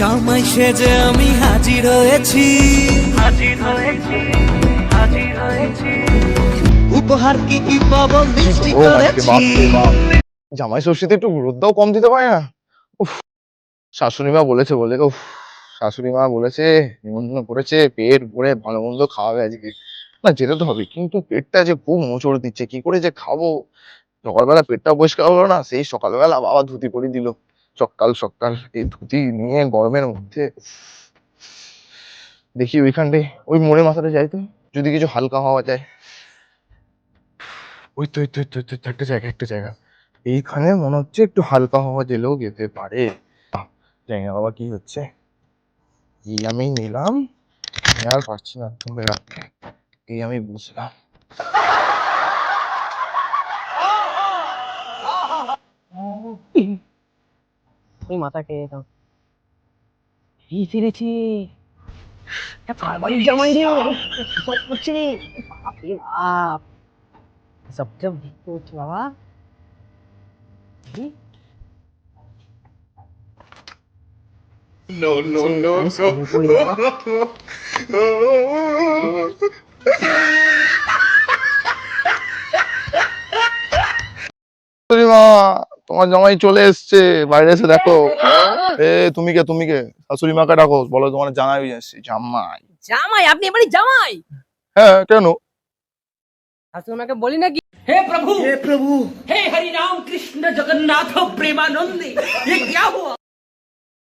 জামাই সেজে আমি হাজির হয়েছি। হাজির হয়েছি হাজির হয়েছি। উপহার কি কি পাবো মিষ্টি করেছি। জামাই ষষ্ঠীতে একটু গুরুত্বও কম দিতে পারে না? উফ শাশুড়ি মা বলেছে বলে উফ শাশুড়ি মা বলেছে নিমন্ত্রণ করেছে পেট ভরে ভালো মন্দ খাওয়াবে আজকে। না যেতে তো হবে কিন্তু পেটটা যে খুব মোচড় দিচ্ছে কি করে যে খাব? সকালবেলা পেটটা পরিষ্কার হলো না সেই সকালবেলা বাবা ধুতি পরে দিল। সকাল সকাল এই ধুতি নিয়ে গরমের মধ্যে দেখি ওইখানটায় ওই মোড়ের মাথাটা যাই তো যদি কিছু হালকা হওয়া যায় ওই তো ওই তো তো, তো, একটা জায়গা একটা জায়গা এইখানে মনে হচ্ছে একটু হালকা হওয়া দিলেও যেতে পারে না বাবা কি হচ্ছে এই আমি নিলাম আর পারছি না তুমি রাখতে এই আমি বুঝলাম ওই মাথা খেয়ে দাও এই ফিরেছি কারবারি জামাই রে সব করছে রে বাপরে বাপ সবচেয়ে দেখতে হচ্ছে বাবা কি? আমি সামনে পড়ে যাব। শাশুড়ি মা তোমার জামাই চলে এসছে বাইরে এসে দেখো এ তুমি কে তুমি কে শাশুড়ি মাকে ডাকো বলো তোমার জামাই এসছে জামাই জামাই আপনি এবারে জামাই হ্যাঁ কেন শাশুড়ি মাকে বলি নাকি हे प्रभु हे प्रभु हे हरि राम कृष्ण जगन्नाथ प्रेमानंद ये क्या हुआ